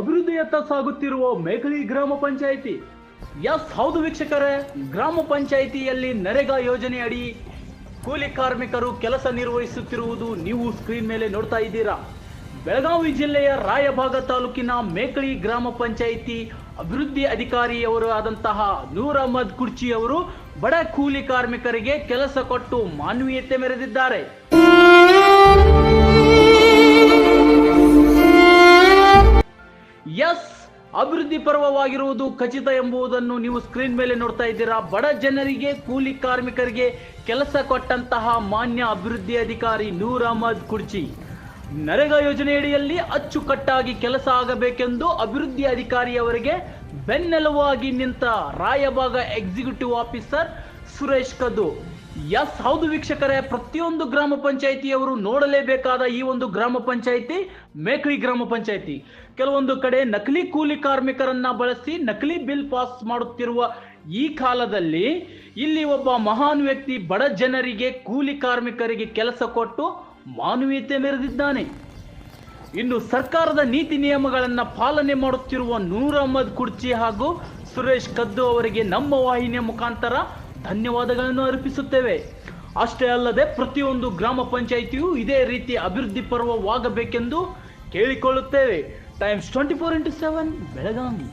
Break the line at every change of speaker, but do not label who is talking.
ಅಭಿವೃದ್ಧಿಯತ್ತ ಸಾಗುತ್ತಿರುವ ಮೇಕಳಿ ಗ್ರಾಮ ಪಂಚಾಯಿತಿ. ಎಸ್ ಹೌದು ವೀಕ್ಷಕರೇ, ಗ್ರಾಮ ಪಂಚಾಯಿತಿಯಲ್ಲಿ ನರೇಗಾ ಯೋಜನೆ ಅಡಿ ಕೂಲಿ ಕಾರ್ಮಿಕರು ಕೆಲಸ ನಿರ್ವಹಿಸುತ್ತಿರುವುದು ನೀವು ಸ್ಕ್ರೀನ್ ಮೇಲೆ ನೋಡ್ತಾ ಇದ್ದೀರಾ. ಬೆಳಗಾವಿ ಜಿಲ್ಲೆಯ ರಾಯಭಾಗ ತಾಲೂಕಿನ ಮೇಕಳಿ ಗ್ರಾಮ ಪಂಚಾಯಿತಿ ಅಭಿವೃದ್ಧಿ ಅಧಿಕಾರಿಯವರು ಆದಂತಹ ನೂರ್ ಅಹಮದ್ ಕುರ್ಚಿ ಅವರು ಬಡ ಕೂಲಿ ಕಾರ್ಮಿಕರಿಗೆ ಕೆಲಸ ಕೊಟ್ಟು ಮಾನವೀಯತೆ ಮೆರೆದಿದ್ದಾರೆ. ಅಭಿವೃದ್ಧಿ ಪರ್ವವಾಗಿರುವುದು ಖಚಿತ ಎಂಬುದನ್ನು ನೀವು ಸ್ಕ್ರೀನ್ ಮೇಲೆ ನೋಡ್ತಾ ಇದ್ದೀರಾ. ಬಡ ಜನರಿಗೆ, ಕೂಲಿ ಕಾರ್ಮಿಕರಿಗೆ ಕೆಲಸ ಕೊಟ್ಟಂತಹ ಮಾನ್ಯ ಅಭಿವೃದ್ಧಿ ಅಧಿಕಾರಿ ನೂರ್ ಅಹಮದ್ ಕುರ್ಚಿ. ನರೇಗಾ ಯೋಜನೆಯಡಿಯಲ್ಲಿ ಅಚ್ಚುಕಟ್ಟಾಗಿ ಕೆಲಸ ಆಗಬೇಕೆಂದು ಅಭಿವೃದ್ಧಿ ಅಧಿಕಾರಿಯವರಿಗೆ ಬೆನ್ನೆಲುವಾಗಿ ನಿಂತ ರಾಯಭಾಗ ಎಕ್ಸಿಕ್ಯೂಟಿವ್ ಆಫೀಸರ್ ಸುರೇಶ್ ಕದ್ದು. ಎಸ್, ಹೌದು ವೀಕ್ಷಕರೇ, ಪ್ರತಿಯೊಂದು ಗ್ರಾಮ ಪಂಚಾಯಿತಿಯವರು ನೋಡಲೇಬೇಕಾದ ಈ ಒಂದು ಗ್ರಾಮ ಪಂಚಾಯಿತಿ ಮೇಕಳಿ ಗ್ರಾಮ ಪಂಚಾಯಿತಿ. ಕೆಲವೊಂದು ಕಡೆ ನಕಲಿ ಕೂಲಿ ಕಾರ್ಮಿಕರನ್ನ ಬಳಸಿ ನಕಲಿ ಬಿಲ್ ಪಾಸ್ ಮಾಡುತ್ತಿರುವ ಈ ಕಾಲದಲ್ಲಿ ಇಲ್ಲಿ ಒಬ್ಬ ಮಹಾನ್ ವ್ಯಕ್ತಿ ಬಡ ಜನರಿಗೆ ಕೂಲಿ ಕಾರ್ಮಿಕರಿಗೆ ಕೆಲಸ ಕೊಟ್ಟು ಮಾನವೀಯತೆ ಮೆರೆದಿದ್ದಾನೆ. ಇನ್ನು ಸರ್ಕಾರದ ನೀತಿ ನಿಯಮಗಳನ್ನು ಪಾಲನೆ ಮಾಡುತ್ತಿರುವ ನೂರ್ ಅಹಮದ್ ಕುರ್ಚಿ ಹಾಗೂ ಸುರೇಶ್ ಕದ್ದು ಅವರಿಗೆ ನಮ್ಮ ವಾಹಿನಿಯ ಮುಖಾಂತರ ಧನ್ಯವಾದಗಳನ್ನು ಅರ್ಪಿಸುತ್ತೇವೆ. ಅಷ್ಟೇ ಅಲ್ಲದೆ ಪ್ರತಿಯೊಂದು ಗ್ರಾಮ ಪಂಚಾಯಿತಿಯು ಇದೇ ರೀತಿ ಅಭಿವೃದ್ಧಿ ಪರ್ವವಾಗಬೇಕೆಂದು ಕೇಳಿಕೊಳ್ಳುತ್ತೇವೆ. Times twenty four into seven Belagavi.